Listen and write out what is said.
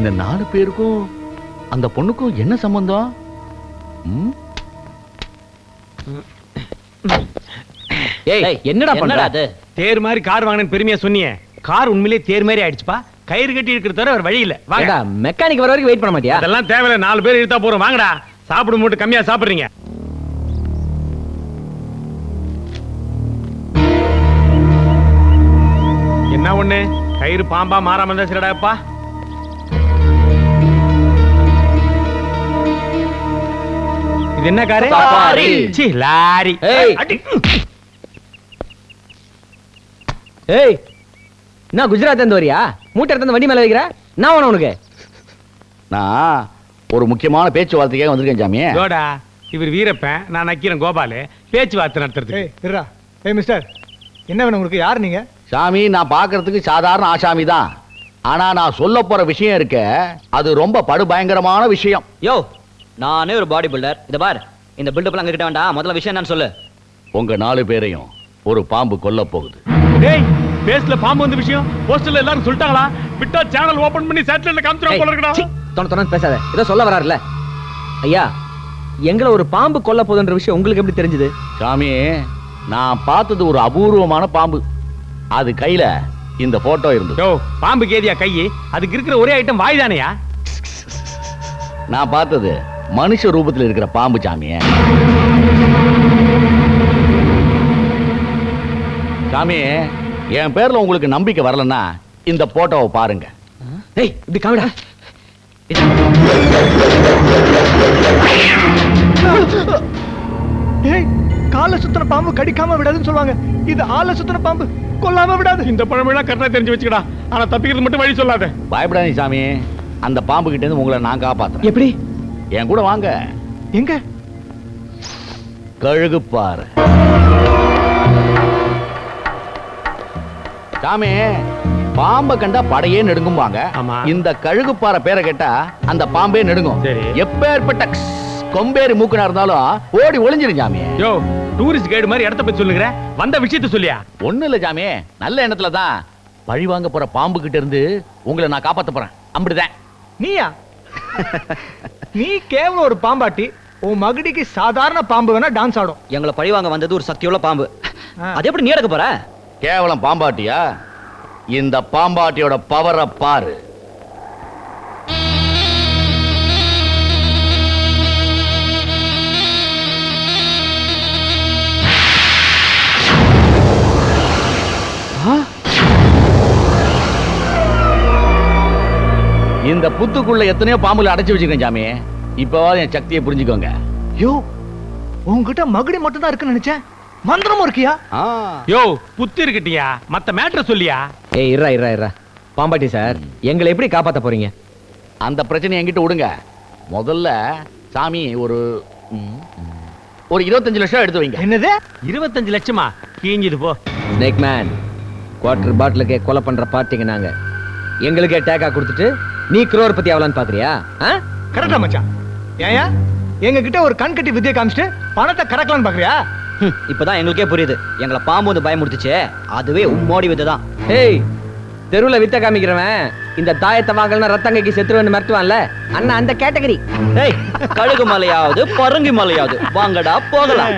இந்த நாலு பேருக்கும் அந்த பொண்ணுக்கும் என்ன சம்பந்தம்? என்னடா அது? தேர் மாதிரி கார் வாங்கினேன்னு பெருமையா சொன்னியே. கார் உண்மையிலேயே தேர் மாதிரி ஆயிடுச்சுப்பா. கயிறு கட்டி இருக்கிற தவிர வேற வழி இல்ல. வாங்க. ஏடா மெக்கானிக் வர வரைக்கும் வெயிட் பண்ண மாட்டியா? அதெல்லாம் தேவையில்ல. நாலு பேர் இழுத்தா போறோம். வாங்கடா. சாப்பிடும் மட்டும் கம்மியா சாப்பிடுறீங்க. என்ன ஒண்ணு? கயிறு பாம்பா மாறாம இருந்தா சரிடாப்பா இது என்ன காரு? சஃபாரி. சீ, லாரி. ஏய். அடி. ஏய் என்ன குஜராத் இருந்து வரியா? மூட்டை எடுத்து வந்து வண்டி மேல வைக்கிற? நான் வேணும் உனக்கு? நான் ஒரு முக்கியமான பேச்சுவார்த்தைக்காக வந்திருக்கேன் சாமி. இதோடா இவர் வீரப்பன் நான் நக்கீரன் கோபாலு. பேச்சுவார்த்தை நடத்துறதுக்கு ஏய் இருடா ஏய் மிஸ்டர் என்ன வேணும் உங்களுக்கு? யார் நீங்க? சாமி நான் பார்க்கிறதுக்கு சாதாரண ஆசாமி தான். ஆனா நான் சொல்ல போற விஷயம் இருக்க அது ரொம்ப படுபயங்கரமான விஷயம். யோ நானே ஒரு பாடி பில்டர் இத பார் இந்த பில்டப்லாம் அங்க கிட்ட வேண்டாம். முதல்ல விஷயம் என்னன்னு சொல்லு. உங்க நாலு பேரையும் ஒரு பாம்பு கொல்ல போகுது. டேய் பேஸ்ல பாம்பு வந்த விஷயம்? போஸ்டர்ல எல்லாரும் சொல்லிட்டாங்களா? விட்டா சேனல் ஓபன் பண்ணி சேட்டலைட்ல காமிச்சிரும் போல இருக்கடா. தொண தொணன்னு பேசாத. ஏதோ சொல்ல வராருல ஐயா எங்களை ஒரு பாம்பு கொல்ல போகுதுன்ற விஷயம் உங்களுக்கு எப்படி தெரிஞ்சது? சாமி நான் பார்த்தது ஒரு அபூர்வமான பாம்பு. அது கையில இந்த போட்டோ இருந்தது. யோ பாம்பு கேதியா கையி? அதுக்கு இருக்கிற ஒரே ஐட்டம் வாய் தானையா? நான் பார்த்தது மனுஷ ரூபத்தில் இருக்கிற பாம்பு சாமி சாமி என் பேர்ல உங்களுக்கு நம்பிக்கை வரலன்னா இந்த போட்டோவை பாருங்க. ஏய் இப்படி காமிடா. ஏய் காலை சுத்தின பாம்பு கடிக்காம விடாதுன்னு சொல்லுவாங்க. இது ஆளை சுத்தின பாம்பு கொல்லாம விடாது. இந்த பழமெல்லாம் கரெக்டா தெரிஞ்சு வச்சுக்கடா. ஆனா தப்பிக்கிறது மட்டும் வழி சொல்லாத. பயப்படாதீங்க சாமி. அந்த பாம்பு கிட்ட இருந்து உங்களை நான் காப்பாத்துறேன். எப்படி? என் கூட வாங்க. எங்க? கழுகு பாரு சாமி பாம்பை கண்டா படையே நெடுங்கும்பாங்க. இந்த கழுகு பாறை பேரை கேட்டா அந்த பாம்பே நெடுங்கும். சரி. எப்பேற்பட்ட க்ஸ், கொம்பேறி மூக்கனா இருந்தாலும் ஓடி ஒளிஞ்சிரும் சாமி. யோ டூரிஸ்ட் கைடு மாதிரி இடத்த பத்தி சொல்லுங்கிற வந்த விஷயத்த சொல்லியா? ஒண்ணு இல்ல சாமி. நல்ல எண்ணத்துல தான் பழி வாங்க போற பாம்பு கிட்ட இருந்து உங்களை நான் காப்பாத்த போறேன். அப்படிதான். நீயா? நீ கேவலம் ஒரு பாம்பாட்டி உன் மகுடிக்கு சாதாரண பாம்பு வேணா டான்ஸ் ஆடும். எங்களை பழி வாங்க வந்தது ஒரு சக்தியுள்ள பாம்பு. அது எப்படி நீ எடுக்க போற? கேவலம் பாம்பாட்டியா? இந்த பாம்பாட்டியோட பவரை பாரு. இந்த புத்துக்குள்ள எத்தனையோ பாம்புல அடைச்சு வச்சிருக்கேன் சாமி. இப்பவாவது என் சக்தியை புரிஞ்சுக்கோங்க. யோ உன்கிட்ட மகுடி மட்டும் தான் இருக்குன்னு நினைச்சேன். மந்திரமும் இருக்கியா? ஆ. யோ புத்தி இருக்கட்டியா? மத்த மேட்ர சொல்லியா? ஏய் இருடா இருடா இருடா பாம்பாட்டி சார் எங்களை எப்படி காப்பாத்த போறீங்க? அந்த பிரச்சனை என்கிட்ட விடுங்க. முதல்ல சாமி ஒரு ஒரு இருபத்தஞ்சு லட்சம் எடுத்து வைங்க. என்னது? இருபத்தஞ்சு லட்சமா? கீஞ்சுது போ. ஸ்னேக் மேன் குவார்டர் பாட்டிலுக்கே கொலை பண்ற பார்ட்டிங்க நாங்க. எங்களுக்கே டேக்கா கொடுத்துட்டு நீ குரோர்பதி ஆகலான்னு பாக்குறியா? கரெக்டா மச்சான். ஏயா எங்க கிட்ட ஒரு கண் கட்டி வித்தியை காமிச்சிட்டு பணத்தை கறக்கலாம்னு பாக்குறியா? இப்பதான் எங்களுக்கே புரியுது. எங்களை பாம்பு வந்து பயமுடுத்துச்சு அதுவே உம்மோடி வித்து தான் ஏய் தெருவுல வித்த காமிக்கிறவன் இந்த தாயத்தை வாங்கலன்னா ரத்தங்கைக்கு செத்துருவேன்னு மிரட்டுவான்ல? அண்ணா அந்த கேட்டகரி. ஏய் கழுகு மலையாவது பருங்கி மலையாவது. வாங்கடா போகலாம்.